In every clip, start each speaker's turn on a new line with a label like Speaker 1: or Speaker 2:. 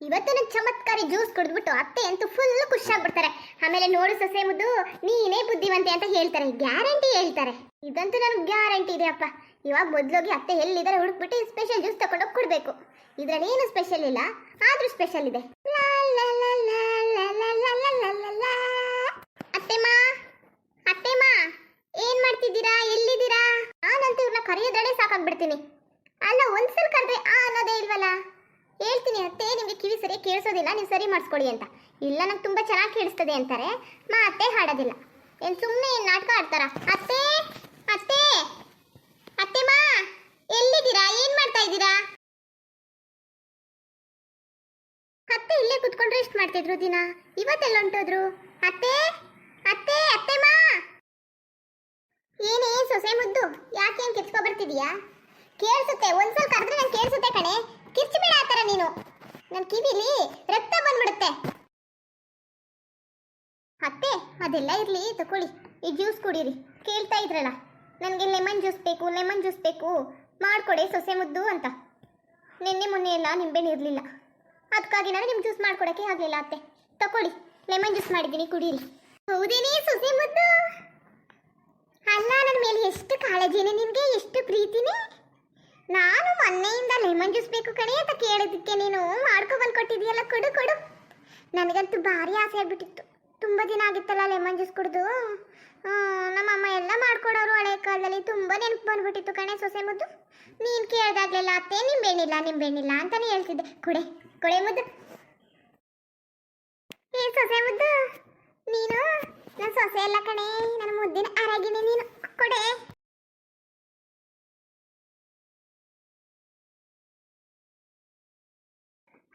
Speaker 1: ಇವತ್ತಿನ ಚಮತ್ಕಾರಿ ಜ್ಯೂಸ್ ಕುಡಿದ್ಬಿಟ್ಟು ಅತ್ತೆ ಅಂತೂ ಫುಲ್ ಖುಷಿ ಆಗ್ಬಿಡ್ತಾರೆ ಆಮೇಲೆ ನೋಡು ಸೊಸೆ ಮುದ್ದು ನೀನೇ ಬುದ್ಧಿವಂತೆ ಅಂತ ಹೇಳ್ತಾರೆ ಗ್ಯಾರಂಟಿ ಹೇಳ್ತಾರೆ ಇದಂತೂ ನನಗೆ ಗ್ಯಾರಂಟಿ ಇದೆ ಅಪ್ಪ ಇವಾಗ ಮೊದ್ಲೋಗಿ ಅತ್ತೆ ಎಲ್ಲಿದ್ದಾರೆ ಹುಡುಕ್ಬಿಟ್ಟು ಸ್ಪೆಷಲ್ ಜ್ಯೂಸ್ ತಗೊಂಡೋಗಿ ಕೊಡಬೇಕು ಇದ್ರಲ್ಲಿ ಏನು ಸ್ಪೆಷಲ್ ಇಲ್ಲ ಆದ್ರೂ ಸ್ಪೆಷಲ್ ಇದೆ ಅತ್ತೆಮ್ಮ ಅತ್ತೆಮ್ಮ ಏನ್ ಮಾಡ್ತಿದ್ದೀರಾ ಎಲ್ಲಿದ್ದೀರಾ ಇವ್ರನ್ನ ಸಾಕಾಗ್ಬಿಡ್ತೀನಿ ಅಲ್ಲ ಒಂದ್ಸಲ ಕರೆದ್ರೆ ಆ ಅನ್ನೋದೇ ಇಲ್ವಲ್ಲ ಹೇಳ್ತೀನಿ ಅತ್ತೆ, ನಿಮಗೆ ಕಿವಿ ಸರಿ ಕೇಳಿಸೋದಿಲ್ಲ, ನೀವು ಸರಿ ಮಾಡಿಸ್ಕೊಳ್ಳಿ ಅಂತ. ಇಲ್ಲ, ನಂಗೆ ತುಂಬ ಚೆನ್ನಾಗಿ ಕೇಳಿಸ್ತದೆ ಅಂತಾರೆ. ಮಾ, ಅತ್ತೆ ಹಾಡೋದಿಲ್ಲ. ಏನು ಸುಮ್ಮನೆ ಏನು ನಾಟಕ ಆಡ್ತಾರ? ಅತ್ತೆ ಅತ್ತೆ ಅತ್ತೆ ಮಾ, ಎಲ್ಲಿದ್ದೀರಾ? ಏನು ಮಾಡ್ತಾ ಇದ್ದೀರಾ? ಅತ್ತೆ ಇಲ್ಲೇ ಕುತ್ಕೊಂಡ್ರೆ ಎಷ್ಟು ಮಾಡ್ತಿದ್ರು ದಿನ. ಇವತ್ತೆಲ್ಲ ಹೊಂಟೋದ್ರು? ಅತ್ತೆ ಅತ್ತೆ ಅತ್ತೆ ಮಾ. ಏನೇ ಸೊಸೆ ಮುದ್ದು, ಯಾಕೆ ಏನು ಬರ್ತಿದೀಯಾ ಕೇಳಿಸುತ್ತೆ, ಒಂದ್ಸಲ ಕರೆದ್ರೆ ನಂಗೆ ಕೇಳಿಸುತ್ತೆ ಕಣೆ. ಕಿರ್ಚಿಬೇಡ ಆ ಥರ ನೀನು. ನನ್ನ ಕಿವಿಲಿ ರಕ್ತ ಬಂದ್ಬಿಡುತ್ತೆ. ಅತ್ತೆ, ಅದೆಲ್ಲ ಇರಲಿ ತಕೊಳ್ಳಿ ಈ ಜ್ಯೂಸ್ ಕುಡೀರಿ. ಕೇಳ್ತಾ ಇದ್ರಲ್ಲ. ನನಗೆ ಲೆಮನ್ ಜ್ಯೂಸ್ ಬೇಕು, ಲೆಮನ್ ಜ್ಯೂಸ್ ಬೇಕು. ಮಾಡಿಕೊಡೆ ಸೊಸೆ ಮುದ್ದು ಅಂತ. ನಿನ್ನೆ ಮೊನ್ನೆ ಎಲ್ಲ ನಿಂಬೆಹಣ್ಣು ಇರಲಿಲ್ಲ. ಅದಕ್ಕಾಗಿ ನಾನು ನಿಮ್ಗೆ ಜ್ಯೂಸ್ ಮಾಡ್ಕೊಡಕ್ಕೆ ಆಗಲಿಲ್ಲ ಅತ್ತೆ. ತಕೊಳ್ಳಿ ಲೆಮನ್ ಜ್ಯೂಸ್ ಮಾಡಿದ್ದೀನಿ, ಕುಡೀರಿ. ಹೌದೇನೇ ಸೊಸೆ ಮುದ್ದು? ಅಲ್ಲ ನನ್ನ ಮೇಲೆ ಎಷ್ಟು ಕಾಳಜಿನೇ, ನಿನಗೆ ಎಷ್ಟು ಪ್ರೀತಿನೇ? ನಾನು ಮೊನ್ನೆಯಿಂದ ಲೆಮನ್ ಜ್ಯೂಸ್ ಬೇಕು ಕಣೆ ಅಂತ ಕೇಳಿದ್ದಕ್ಕೆ ನೀನು ಮಾಡ್ಕೊ ಬಂದು ಕೊಟ್ಟಿದ್ದೀಯಲ್ಲ ಕೊಡು ಕೊಡು. ನನಗಂತೂ ಭಾರಿ ಆಸೆ ಆಗ್ಬಿಟ್ಟಿತ್ತು. ತುಂಬ ದಿನ ಆಗಿತ್ತಲ್ಲ ಲೆಮನ್ ಜ್ಯೂಸ್ ಕುಡಿದು. ನಮ್ಮಮ್ಮ ಎಲ್ಲ ಮಾಡ್ಕೊಡೋರು ಹಳೆ ಕಾಲದಲ್ಲಿ ತುಂಬ ನೆನಪು ಬಂದ್ಬಿಟ್ಟಿತ್ತು ಕಣೆ ಸೊಸೆ ಮುದ್ದು. ನೀನು ಕೇಳ್ದಾಗ್ಲೆಲ್ಲ, ಅತ್ತೆ ನಿಂಬೆಣ್ಣಿಲ್ಲ ನಿಂಬೆಣ್ಣಿಲ್ಲ ಅಂತಾನೆ ಹೇಳ್ತಿದ್ದೆ. ಕೊಡೆ ಕೊಡೆ ಮುದ್ದು. ಏ ಸೊಸೆ ಮುದ್ದು, ನೀನು? ನನ್ನ ಸೊಸೆ ಎಲ್ಲ ಕಣೆ, ನನ್ನ ಮುದ್ದಿನ ಆರಾಗಿನಿ ನೀನು. ಕೊಡೆ.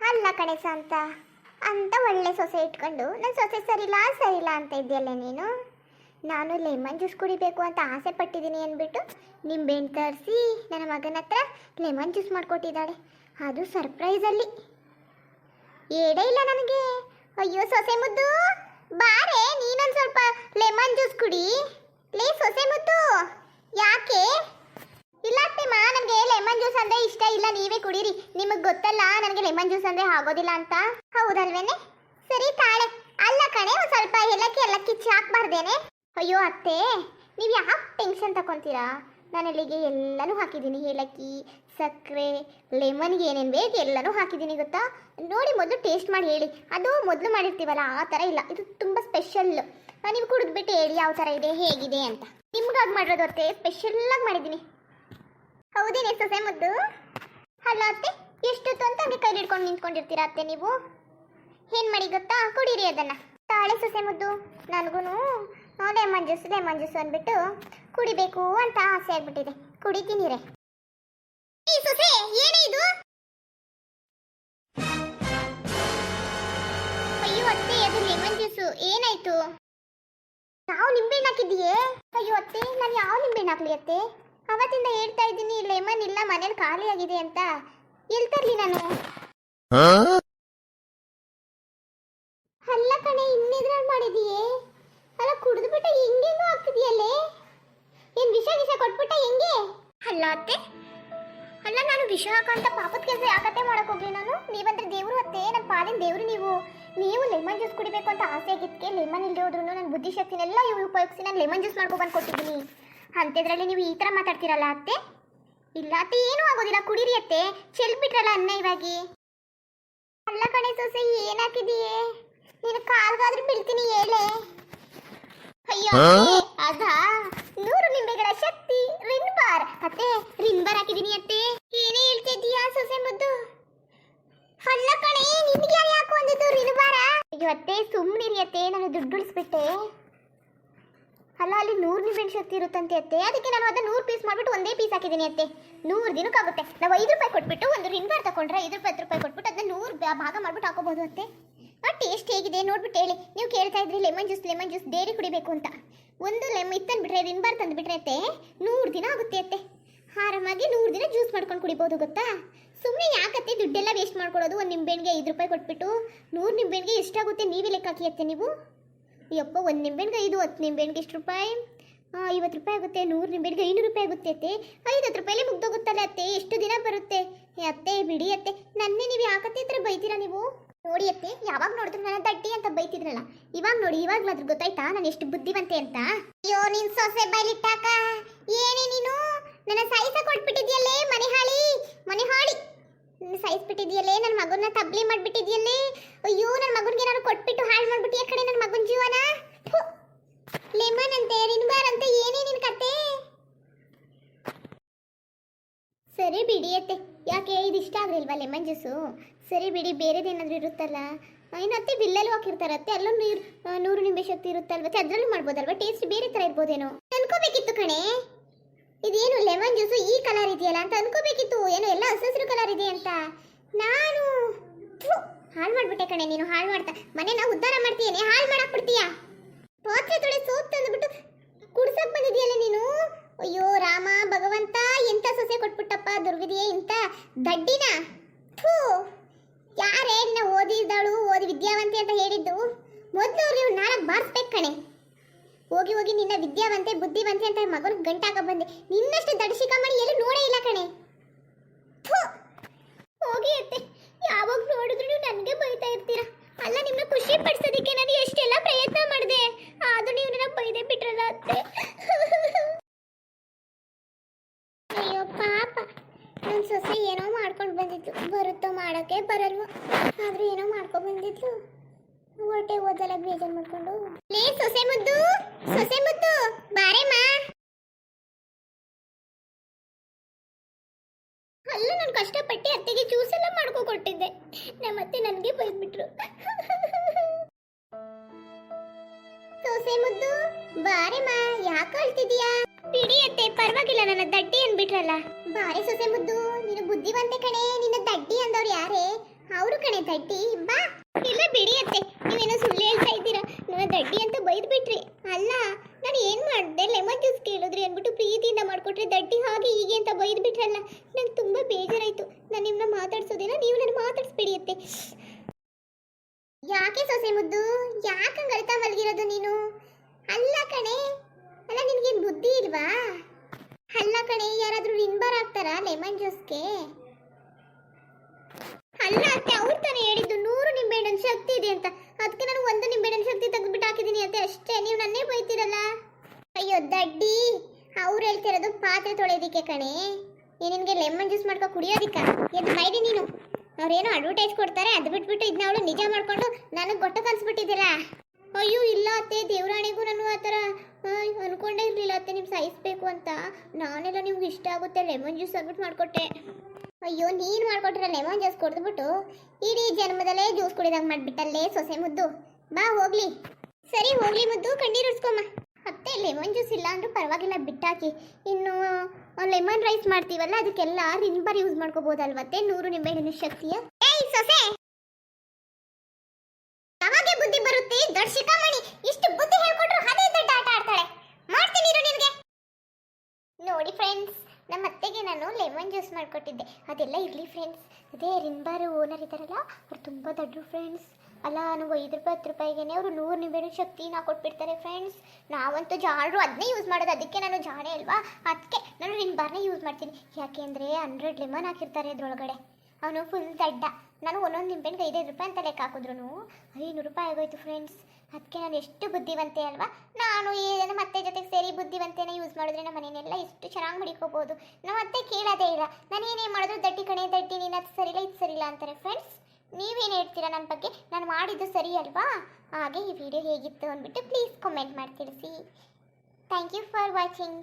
Speaker 1: ಅಲ್ಲ ಕಣೆ ಸಂತ ಅಂತ ಒಳ್ಳೆ ಸೊಸೆ ಇಟ್ಕೊಂಡು ನನ್ನ ಸೊಸೆ ಸರಿಲ್ಲ ಸರಿಲ್ಲ ಅಂತ ಇದೆಯಲ್ಲ ನೀನು? ನಾನು ಲೆಮನ್ ಜ್ಯೂಸ್ ಕುಡಿಬೇಕು ಅಂತ ಆಸೆ ಪಟ್ಟಿದ್ದೀನಿ ಅಂದ್ಬಿಟ್ಟು ನಿಂಬೆಹಣ್ಣು ತರಿಸಿ ನನ್ನ ಮಗನ ಹತ್ರ ಲೆಮನ್ ಜ್ಯೂಸ್ ಮಾಡಿಕೊಟ್ಟಿದ್ದಾಳೆ. ಅದು ಸರ್ಪ್ರೈಸಲ್ಲಿ ಏಡೇ ಇಲ್ಲ ನನಗೆ. ಅಯ್ಯೋ ಸೊಸೆ ಮುದ್ದು, ಬಾರೆ, ನೀನೊಂದು ಸ್ವಲ್ಪ ಲೆಮನ್ ಜ್ಯೂಸ್ ಕುಡಿ. ಲೇ ಸೊಸೆ ಮುದ್ದು, ಯಾಕೆ? ಇಲ್ಲ ಅತ್ತೆಮ್ಮ ನನಗೆ ಲೆಮನ್ ಜ್ಯೂಸ್ ಅಂದ್ರೆ ಇಷ್ಟ. ಇಲ್ಲ, ನೀವೇ ಕುಡೀರಿ. ನಿಮಗೆ ಗೊತ್ತಲ್ಲ, ನನಗೆ ಲೆಮನ್ ಜ್ಯೂಸ್ ಅಂದ್ರೆ ಆಗೋದಿಲ್ಲ ಅಂತ. ಹೌದಲ್ವೇನೆ? ಸರಿ ತಾಳೆ. ಅಲ್ಲ ಕಣೆ, ಒಂದು ಸ್ವಲ್ಪ ಏಲಕ್ಕಿ ಕಿಚ್ಚಿ ಹಾಕ್ಬಾರ್ದೇನೆ ಅಯ್ಯೋ ಅತ್ತೆ, ನೀವು ಯಾಕೆ ಟೆನ್ಷನ್ ತಗೊಂತೀರಾ ನಾನು ಅಲ್ಲಿಗೆ ಎಲ್ಲನೂ ಹಾಕಿದ್ದೀನಿ. ಏಲಕ್ಕಿ, ಸಕ್ಕರೆ ಲೆಮನ್ಗೆ ಏನೇನು ಬೇಕು ಎಲ್ಲನೂ ಹಾಕಿದ್ದೀನಿ, ಗೊತ್ತಾ? ನೋಡಿ ಮೊದಲು ಟೇಸ್ಟ್ ಮಾಡಿ ಹೇಳಿ. ಅದು ಮೊದಲು ಮಾಡಿರ್ತೀವಲ್ಲ, ಆ ಥರ ಇಲ್ಲ. ಇದು ತುಂಬ ಸ್ಪೆಷಲ್ ನೀವು ಕುಡಿದ್ಬಿಟ್ಟು ಹೇಳಿ, ಯಾವ ಥರ ಇದೆ, ಹೇಗಿದೆ ಅಂತ. ನಿಮ್ಗಾಗಿ ಮಾಡಿರೋದು ಅತ್ತೆ? ಸ್ಪೆಷಲ್ಲಾಗಿ ಮಾಡಿದ್ದೀನಿ. ಹೌದೇನೆ ಸೊಸೆ ಮುದ್ದು ಅಲ್ಲ ಅತ್ತೆ, ಎಷ್ಟೊತ್ತು ಅಂತ ಕೈ ಹಿಡ್ಕೊಂಡು ನಿಂತ್ಕೊಂಡಿರ್ತೀರ ಅತ್ತೆ ನೀವು? ಏನು ಮಾಡಿ ಗೊತ್ತಾ? ಕುಡೀರಿ ಅದನ್ನ. ತಾಳೆ ಸೊಸೆ ಮುದ್ದು ನನಗೂ ಲೆಮನ್ ಜ್ಯೂಸ್ ಲೆಮನ್ ಜ್ಯೂಸ್ ಅಂದ್ಬಿಟ್ಟು ಕುಡಿಬೇಕು ಅಂತ ಆಸೆ ಆಗ್ಬಿಟ್ಟಿದೆ. ಕುಡಿತೀನಿ ರೇ. ಸೊಸೆ, ಏನೇ ಇದು? ಅಯ್ಯೋ ಅತ್ತೆ, ಅದು ಲೆಮನ್ ಜ್ಯೂಸು ಏನಾಯ್ತು? ನಾವು ನಿಂಬೆಹಣ್ಣು ಹಾಕಿದ್ದೀಯೇ? ಅಯ್ಯೋ ಅತ್ತೆ, ನಾನು ಯಾವ ನಿಂಬೆಹಣ್ಣು ಹಾಕ್ಲಿ ಅತ್ತೆ? ಅವತ್ತಿಂದ ಹೇಳ್ತಾ ಇದ್ದೀನಿ ಲೆಮನ್ ಇಲ್ಲ ಮನೇಲಿ ಖಾಲಿಯಾಗಿದೆ ಆಗಿದೆ ಅಂತ. ತರ್ಲಿ ನಾನು? ಅಲ್ಲ ಕಣೆ ಇನ್ನೆದ್ರಲ್ಲಿ ಮಾಡಿದೀಯೇ ಅಲ್ಲ ಕುಡಿದ್ಬಿಟ್ಟು ಹೆಂಗೆಂಗೋ ಆಗ್ತಿದೆಯಲ್ಲೇ? ಏನ್ ವಿಷ ವಿಷ ಕೊಟ್ಬಿಟ್ಟ ಹೆಂಗೆ? ಅಲ್ಲ ಅತ್ತೆ ಅಲ್ಲ ನಾನು ವಿಷ ಹಾಕಂತ ಪಾಪದ ಕೆಲಸ ಯಾಕತ್ತೆ ಮಾಡಕ್ ಹೋಗ್ಲಿ ನಾನು? ನೀವಂದ್ರೆ ದೇವ್ರು ಅತ್ತೆ ನನ್ನ ಪಾಲಿನ ದೇವ್ರು ನೀವು. ನೀವು ಲೆಮನ್ ಜ್ಯೂಸ್ ಕುಡಿಬೇಕು ಅಂತ ಆಸೆ ಆಗಿದ್ದಕ್ಕೆ ಲೆಮನ್ ಇಲ್ಲದೆ ಹೋದ್ರು ನನ್ನ ಬುದ್ಧಿಶಕ್ತಿನೆಲ್ಲ ಇವು ಉಪಯೋಗಿಸಿ ನಾನು ಲೆಮನ್ ಜ್ಯೂಸ್ ಮಾಡ್ಕೊಬಂದು ಕೊಟ್ಟಿದ್ದೀನಿ ಅಂಥದ್ರಲ್ಲಿ ನೀವು ಈ ಥರ ಮಾತಾಡ್ತೀರಲ್ಲ ಅತ್ತೆ? ಇಲ್ಲ ಅತ್ತೆ ಏನೂ ಆಗೋದಿಲ್ಲ. ಕುಡೀರಿ ಅತ್ತೆ. ಚೆಲ್ಬಿಟ್ರಲ್ಲ ಅನ್ನ ಇವಾಗಿ. ಅಲ್ಲ ಕಣೆ ಸೊಸೆ ಏನಾಕಿದೀಯೇ? ನೀನು ಕಾಲ್ಗಾದ್ರೂ ಬೀಳ್ತೀನಿ ಹೇಳೆ. ಅಯ್ಯೋ ಅದಾ? ನೂರು ನಿಂಬೆಗಳ ಶಕ್ತಿ ರಿನ್ ಬಾರ್. ಅತ್ತೆ ರಿನ್ ಬಾರ್ ಹಾಕಿದೀನಿ ಅತ್ತೆ. ಏನೇ ಹೇಳ್ತಿದ್ದೀಯಾ ಸೊಸೆ ಮುದ್ದು? ಅಲ್ಲ ಕಣೆ ನಿನ್ಗೆ ಯಾಕೆ ಒಂದಿದ್ದು ರಿನ್ ಬಾರ? ಅಯ್ಯೋ ಅತ್ತೆ ಸುಮ್ಮನಿರಿ ಅತ್ತೆ. ನಾನು ದುಡ್ಡು ಉಳಿಸ್ಬಿಟ್ಟೆ. ಅಲ್ಲ, ಅಲ್ಲಿ ನೂರು ನಿಮಿಷ ಶಕ್ತಿ ಇರುತ್ತಂತೆ ಅತ್ತೆ. ಅದಕ್ಕೆ ನಾನು ಅದನ್ನ ನೂರು ಪೀಸ್ ಮಾಡಿಬಿಟ್ಟು ಒಂದೇ ಪೀಸ್ ಹಾಕಿದ್ದೀನಿ ಅತ್ತೆ. ನೂರು ದಿನಕ್ಕಾಗುತ್ತೆ. ನಾವು ಐದು ರೂಪಾಯಿ ಕೊಟ್ಬಿಟ್ಟು ಒಂದು ರಿನ್ ಬಾರ್ ತಗೊಂಡ್ರೆ ಐದು ರೂಪಾಯಿ, ಹತ್ತು ರೂಪಾಯಿ ಕೊಟ್ಬಿಟ್ಟು ಅದನ್ನ ನೂರು ಭಾಗ ಮಾಡ್ಬಿಟ್ಟು ಹಾಕೋಬಹುದು ಅತ್ತೆ. ಟೇಸ್ಟ್ ಹೇಗಿದೆ ನೋಡ್ಬಿಟ್ಟು ಹೇಳಿ. ನೀವು ಕೇಳ್ತಾ ಇದ್ರಿ ಲೆಮನ್ ಜ್ಯೂಸ್ ಲೆಮನ್ ಜ್ಯೂಸ್ ಡೇರಿ ಕುಡಿಬೇಕು ಅಂತ. ಒಂದು ಲೆಮ್ ಇತ್ತಂದ್ಬಿಟ್ರೆ ರಿನ್ ಬಾರ್ ತಂದುಬಿಟ್ರೆ ಅತ್ತೆ, ನೂರು ದಿನ ಆಗುತ್ತೆ ಅತ್ತೆ. ಆರಾಮಾಗಿ ನೂರು ದಿನ ಜ್ಯೂಸ್ ಮಾಡ್ಕೊಂಡು ಕುಡಿಬೋದು ಗೊತ್ತಾ? ಸುಮ್ಮನೆ ಯಾಕತ್ತೆ ದುಡ್ಡೆಲ್ಲ ವೇಸ್ಟ್ ಮಾಡ್ಕೊಳೋದು ಒಂದು ನಿಂಬೆಹಣ್ಣಿಗೆ ಐದು ರೂಪಾಯಿ ಕೊಟ್ಬಿಟ್ಟು ನೂರು ನಿಂಬೆಹಣ್ಣಿಗೆ ಎಷ್ಟಾಗುತ್ತೆ? ನೀವೇ ಲೆಕ್ಕ ಹಾಕಿ ಅತ್ತೆ ನೀವು. ಯಪ್ಪ, ಒಂದು ನಿಂಬೆಣ್ಗೆ ಐದು ಹತ್ತು ನಿಂಬೆಣ್ಗೆ ಎಷ್ಟು ರೂಪಾಯಿ? ಐವತ್ತು ರೂಪಾಯಿ ಆಗುತ್ತೆ, ನೂರು ನಿಂಬೆಣ್ಗೆ ಐನೂರು ರೂಪಾಯಿ ಆಗುತ್ತೆ ಅತ್ತೆ. ಐವತ್ತು ರೂಪಾಯಲ್ಲಿ ಮುಗ್ದೋಗುತ್ತಲ್ಲ ಅತ್ತೆ, ಎಷ್ಟು ದಿನ ಬರುತ್ತೆ? ಅತ್ತೆ, ಬಿಡಿ ಅತ್ತೆ, ನನ್ನೇ ನೀವು ಯಾಕತ್ತೆ ಹತ್ರ ಬೈತೀರಾ ನೀವು? ನೋಡಿ ಅತ್ತೆ, ಯಾವಾಗ ನೋಡಿದ್ರು ನನ್ನ ತಟ್ಟಿ ಅಂತ ಬೈತಿದ್ರಲ್ಲ, ಇವಾಗ ನೋಡಿ, ಇವಾಗ್ಲಾದ್ರೂ ಗೊತ್ತಾಯ್ತಾ ನಾನು ಎಷ್ಟು ಬುದ್ಧಿವಂತೆ ಅಂತ? ಅಯ್ಯೋ, ನಿನ್ ಸೊಸೆ ಬೈಲಿಟ್ಟಾಕ? ಏನೇ ನೀನು? ನನ್ನ ಸೈಸ ಕೊಟ್ಬಿಟ್ಟಿದ್ಯಲ್ಲೇ ಮನೆ ಹಾಳಿ ಮನೆ ಹಾಳಿ. ನನ್ನ ಸಾಯಿಸ್ಬಿಟ್ಟಿದ್ಯಲ್ಲೇ ನನ್ನ ಮಗನ್ನ ತಬ್ಲಿ ಮಾಡ್ಬಿಟ್ಟಿದ್ಯಲ್ಲೇ ಅಯ್ಯೋ ನನ್ನ ಮಗನ್ಗೆ ಏನಾದ್ರು ಕೊಟ್ಬಿಟ್ಟು ಹಾಳು ಮಾಡ್ಬಿಟ್ಟಿಯ ಕಡೆ ನನ್ನ ಮಗನ ಜೀವನ. ಲೆಮನ್ ಅಂತೆ ರಿನ್ಬಾರ್ ಅಂತ, ಏನೇ ನಿನ್ ಕತೆ? ಸರಿ ಬಿಡಿ ಅತ್ತೆ, ಯಾಕೆ ಇದು ಇಷ್ಟ ಆಗಲಿಲ್ವಾ ಲೆಮನ್ ಜ್ಯೂಸು? ಸರಿ ಬಿಡಿ ಬೇರೆದೇನಾದ್ರೂ ಇರುತ್ತಲ್ಲ? ಏನತ್ತೆ ಬಿಲ್ಲಲ್ಲಿ ಹಾಕಿರ್ತಾರತ್ತೆ ಅಲ್ಲೂ ನೀರು ನೂರು ಶಕ್ತಿ ಇರುತ್ತಲ್ವತ್ತೆ ಅದ್ರಲ್ಲೂ ಮಾಡ್ಬೋದಲ್ವಾ? ಟೇಸ್ಟ್ ಬೇರೆ ಥರ ಇರ್ಬೋದೇನೋ? ಅನ್ಕೋಬೇಕಿತ್ತು ಕಣೆ. ಇದೇನು ಲೆಮನ್ ಜ್ಯೂಸು ಈ ಕಲರ್ ಇದೆಯಲ್ಲ ಅಂತ ಅನ್ಕೋಬೇಕಿತ್ತು, ಏನೋ ನಾನು? ಹಾಳು ಮಾಡ್ಬಿಟ್ಟೆ ಕಣೆ, ನೀನು ಹಾಳು ಮಾಡ್ತಾ. ಮನೆನ ಉದ್ಧಾರ ಮಾಡ್ತೀಯೇನೆ, ಹಾಳು ಮಾಡಕ್ ಬಿಡ್ತೀಯಾ ಪಾತ್ರೆ ತೊಳೆ ಸೋಪ್ ತಂದ್ಬಿಟ್ಟು ಕುಡ್ಸಕ್ ಬಂದಿದ್ಯಲ್ಲ ನೀನು? ಅಯ್ಯೋ, ರಾಮ, ಭಗವಂತ, ಎಂತ ಸೊಸೆ ಕೊಟ್ಬಿಟ್ಟಪ್ಪ ದುರ್ವಿಧಿಯೇ ಇಂತ ದಡ್ಡಿನ? ಥೂ, ಯಾರೇ ನಿನ್ನ ಓದಿದ್ದಾಳು, ಓದಿ ವಿದ್ಯಾವಂತೆ ಅಂತ ಹೇಳಿದ್ದು, ಮೊದಲು ಅವ್ರಿಗೆ ನಾಲ್ಕು ಬಾರಿಸ್ಬೇಕು ಕಣೆ. ಹೋಗಿ ಹೋಗಿ ನಿನ್ನ ವಿದ್ಯಾವಂತೆ, ಬುದ್ಧಿವಂತೆ ಅಂತ ಮಗನ ಗಂಟಾಕ ಬಂದೆ. ನಿನ್ನಷ್ಟು ದಡಶಿಕ ಮಾಡಿ ಎಲ್ಲೂ ನೋಡೇ ಇಲ್ಲ ಕಣೆ ಥು! ಹೋಗಿ ಅತ್ತೆ ಯಾವಾಗ ನೋಡಿದ್ರು ನೀವು ನನಗೆ ಬೈತಾ ಇರ್ತೀರಾ ಅಲ್ಲ, ನಿಮ್ನ ಖುಷಿ ಪಡಿಸೋದಕ್ಕೆ ನಾನು ಎಷ್ಟೆಲ್ಲ ಪ್ರಯತ್ನ ಮಾಡಿದೆ. ಆದ್ರೂ ನೀವು ನನ್ನ ಬೈದೆ ಬಿಟ್ರಲ್ಲ ಅತ್ತೆ. ಅಯ್ಯೋ, ಪಾಪ. ನನ್ನ ಸೊಸೆ ಏನೋ ಮಾಡ್ಕೊಂಡು ಬಂದಿತ್ತು. ಬರುತ್ತೋ ಮಾಡಕ್ಕೆ ಬರಲ್ವೋ. ಆದ್ರೂ ಏನೋ ಮಾಡ್ಕೊಂಡು ಬಂದಿತ್ತು. ಹೊರಟೆ ಓದಲ್ಲ ಬೇಜಾರು ಮಾಡ್ಕೊಂಡು. ಸೊಸೆ ಮುದ್ದು. ಸೊಸೆ ಮುದ್ದು. ಬಾರೇಮ್ಮ. ಕಷ್ಟಪಟ್ಟು ಅತ್ತೆಗೆ ಜ್ಯೂಸ್ ಎಲ್ಲ ಮಾಡ್ಕೊ ಕೊಟ್ಟಿದ್ದೆ. ನಮ್ಮ ಅತ್ತೆ ನನಗೆ ಬೈದ್ಬಿಟ್ರು. ಸೋಸೆ ಮುದ್ದು, ಬಾರೇಮ್ಮ, ಯಾಕೆ ಅಳ್ತಿದೀಯಾ ಬಿಡಿ ಅತ್ತೆ, ಪರವಾಗಿಲ್ಲ, ನನ್ನ ದಡ್ಡಿ ಅನ್ಬಿಟ್ರಲ್ಲ ಬಾರೆ ಸೊಸೆ ಮುದ್ದು, ನೀನು ಬುದ್ಧಿವಂತೆ ಕಣೆ, ನಿನ್ನ ದಡ್ಡಿ ಅಂದವ್ರು ಯಾರೇ? ಅವರು ಕಣೆ ದಡ್ಡಿ, ಬಾ. ಇಲ್ಲ ಬಿಡಿ ಅತ್ತೆ, ನೀವೇನೋ ಸುಳ್ಳು ಹೇಳ್ತಾ ಇದ್ದೀರಾ. ನನ್ನ ದಡ್ಡಿ ಅಂತ ಬೈದ್ಬಿಟ್ರಿ. ಅಲ್ಲ, ನಾನು ಏನ್ ಮಾಡಿದೆ ಲೆಮನ್ ಜ್ಯೂಸ್ ಮಾಡ್ಕೊಟ್ರೆ ದಡ್ಡಿ ಹಾಗೆ ಹೀಗೆ ಅಂತ ಬೈದು ಬಿಟ್ರಲ್ಲ ನಂಗೆ ತುಂಬ ಬೇಜಾರಾಯಿತು. ನಾನು ನಿಮ್ಮನ್ನ ಮಾತಾಡ್ಸೋದಿಲ್ಲ ನೀವು ನನ್ನ ಮಾತಾಡ್ಸ್ಬಿಡಿ ಅತ್ತೆ. ಯಾಕೆ ಸೊಸೆ ಮುದ್ದು? ಯಾಕೆ ಅಳ್ತಾ ಮಲಗಿರೋದು ನೀನು? ಅಲ್ಲ ಕಣೆ, ಅಲ್ಲ ನಿನ್ಗೇನು ಬುದ್ಧಿ ಇಲ್ವಾ? ಅಲ್ಲ ಕಣೆ, ಯಾರಾದರೂ ರಿನ್ಬಾರ್ ಹಾಕ್ತಾರಾ ಲೆಮನ್ ಜ್ಯೂಸ್ಗೆ? ಅಲ್ಲ ಅತ್ತೆ, ಅವ್ರು ತಾನೇ ಹೇಳಿದ್ದು ನೂರು ನಿಂಬೆಹಣ್ಣಿನ ಶಕ್ತಿ ಇದೆ ಅಂತ. ಅದಕ್ಕೆ ನಾನು ಒಂದು ನಿಂಬೆಹಣ್ಣಿನ ಶಕ್ತಿ ತೆಗೆದ್ಬಿಟ್ಟು ಹಾಕಿದ್ದೀನಿ ಅಂತ ಅಷ್ಟೇ, ನೀವು ನನ್ನೇ ಬೈತೀರಲ್ಲ? ಅಯ್ಯೋ ದಡ್ಡಿ! ಅವ್ರು ಹೇಳ್ತಿರೋದು ಪಾತ್ರೆ ತೊಳೆಯೋದಿಕ್ಕೆ ಕಣೆ. ನಿನಗೆ ಲೆಮನ್ ಜ್ಯೂಸ್ ಮಾಡ್ಕೊ ಕುಡಿಯೋದಿಕ್ಕ? ಎದ್ದು ಬೈದಿ ನೀನು. ಅವ್ರೇನೋ ಅಡ್ವರ್ಟೈಸ್ ಕೊಡ್ತಾರೆ, ಅದು ಬಿಟ್ಬಿಟ್ಟು ಇದನ್ನ ಅವಳು ನಿಜ ಮಾಡ್ಕೊಂಡು ನನಗೆ ಗೊಟ್ಟ ಕನ್ಸ್ಬಿಟ್ಟಿದ್ದೀರಾ? ಅಯ್ಯೋ, ಇಲ್ಲ ಅತ್ತೆ, ದೇವರಾಣಿಗೂ ನಾನು ಆ ಥರ ಅಂದ್ಕೊಂಡೇ ಇರಲಿಲ್ಲ ಅತ್ತೆ ನಿಮ್ಮ ಸಾಯಿಸ್ಬೇಕು ಅಂತ. ನಾನೆಲ್ಲ ನಿಮ್ಗೆ ಇಷ್ಟ ಆಗುತ್ತೆ ಲೆಮನ್ ಜ್ಯೂಸ್ ಅಂದ್ಬಿಟ್ಟು ಮಾಡಿಕೊಟ್ಟೆ. ಅಯ್ಯೋ, ನೀನು ಮಾಡಿಕೊಟ್ರೆ ಲೆಮನ್ ಜ್ಯೂಸ್ ಕೊಡ್ದುಬಿಟ್ಟು ಇಡೀ ಜನ್ಮದಲ್ಲೇ ಜ್ಯೂಸ್ ಕುಡಿದಂಗೆ ಮಾಡಿಬಿಟ್ಟಲ್ಲೇ ಸೊಸೆ ಮುದ್ದು. ಬಾ, ಹೋಗ್ಲಿ. ಸರಿ, ಹೋಗ್ಲಿ ಮುದ್ದು, ಕಣ್ಣೀರು ಉಡ್ಸ್ಕೊಮ್ಮ ಲೆಮನ್ ಜ್ಯೂಸ್ ಇಲ್ಲ ಅಂದರೂ ಪರವಾಗಿಲ್ಲ, ಬಿಟ್ಟಾಕಿ. ಇನ್ನು ಲೆಮನ್ ರೈಸ್ ಮಾಡ್ತೀವಲ್ಲ, ಅದಕ್ಕೆಲ್ಲ ರಿನ್ಬರ್ ಯೂಸ್ ಮಾಡ್ಕೋಬೋದಲ್ವತ್ತೆ ನೂರು ನಿಂಬೆಹಣ್ಣಿನ ಶಕ್ತಿಯ? ಏಯ್, ಸೊಸೆ! ಯಾವಾಗ ಬುದ್ಧಿ ಬರುತ್ತೆ? ದೊಡ್ಡ ಶಿಖಾಮಣಿ. ಇಷ್ಟು ಬುದ್ಧಿ ಹೇಳ್ಕೊಟ್ರು ಅದೇ ದೊಡ್ಡ ಆಟ ಆಡ್ತಾಳೆ. ಮಾಡ್ತೀನಿ ಇರು ನಿನಗೆ. ನೋಡಿ ಫ್ರೆಂಡ್ಸ್ ನಮ್ಮ ಅತ್ತೆಗೆ ನಾನು ಲೆಮನ್ ಜ್ಯೂಸ್ ಮಾಡಿಕೊಟ್ಟಿದ್ದೆ. ಅದೆಲ್ಲ ಇರಲಿ ಫ್ರೆಂಡ್ಸ್ ಅದೇ ರಿನ್ಬಾರ್ ಓನರ್ ಇದ್ದಾರಲ್ಲ, ಅವ್ರು ತುಂಬ ದೊಡ್ಡ ಫ್ರೆಂಡ್ಸ್ ಅಲ್ಲ ನಾವು ಐದು ರೂಪಾಯಿ, ಹತ್ತು ರೂಪಾಯಿಗೆ ಅವರು ನೂರು ನಿಮಿಷ ಶಕ್ತಿನ ಕೊಟ್ಬಿಡ್ತಾರೆ ಫ್ರೆಂಡ್ಸ್ ನಾವಂತೂ ಜಾಣರು ಅದನ್ನೇ ಯೂಸ್ ಮಾಡೋದು. ಅದಕ್ಕೆ ನಾನು ಜಾಣೆ ಅಲ್ವಾ? ಅದಕ್ಕೆ ನಾನು ರಿನ್ಬಾರ್ನೇ ಯೂಸ್ ಮಾಡ್ತೀನಿ. ಯಾಕೆಂದರೆ ಹಂಡ್ರೆಡ್ ಲೆಮನ್ ಹಾಕಿರ್ತಾರೆ ಅದ್ರೊಳಗಡೆ. ಅವನು ಫುಲ್ ದಡ್ಡ. ನಾನು ಒಂದೊಂದು ನಿಂಬೆಹಣ್ಣಿಗೆ ಐದೈದು ರೂಪಾಯಿ ಅಂತ ಲೆಕ್ಕ ಹಾಕಿದ್ರು ಐನೂರು ರೂಪಾಯಿ ಆಗೋಯ್ತು ಫ್ರೆಂಡ್ಸ್ ಅದಕ್ಕೆ ನಾನು ಎಷ್ಟು ಬುದ್ಧಿವಂತೆ ಅಲ್ವಾ? ನಾನು ಏನೇನು ಮತ್ತೆ ಜೊತೆಗೆ ಸೇರಿ ಬುದ್ಧಿವಂತೆನ ಯೂಸ್ ಮಾಡಿದ್ರೆ ನಮ್ಮ ಮನೆಯನ್ನೆಲ್ಲ ಎಷ್ಟು ಚೆನ್ನಾಗಿ ಮಡಿಕೋಬೋದು. ನಮ್ಮ ಅತ್ತೆ ಕೇಳೋದೇ ಇಲ್ಲ. ನಾನು ಏನೇ ಮಾಡಿದ್ರು ದಡ್ಡಿ ಕಣೆ, ದಡ್ಡಿ ನೀನು ಅದು ಸರಿಲ್ಲ, ಇದು ಸರಿಲ್ಲ ಅಂತಾರೆ ಫ್ರೆಂಡ್ಸ್ ನೀವೇನು ಹೇಳ್ತೀರಾ ನನ್ನ ಬಗ್ಗೆ? ನಾನು ಮಾಡಿದ್ದು ಸರಿ ಅಲ್ವಾ? ಹಾಗೆ ಈ ವಿಡಿಯೋ ಹೇಗಿತ್ತು ಅಂದ್ಬಿಟ್ಟು ಪ್ಲೀಸ್ ಕಮೆಂಟ್ ಮಾಡಿ ತಿಳಿಸಿ ಥ್ಯಾಂಕ್ ಯು ಫಾರ್ ವಾಚಿಂಗ್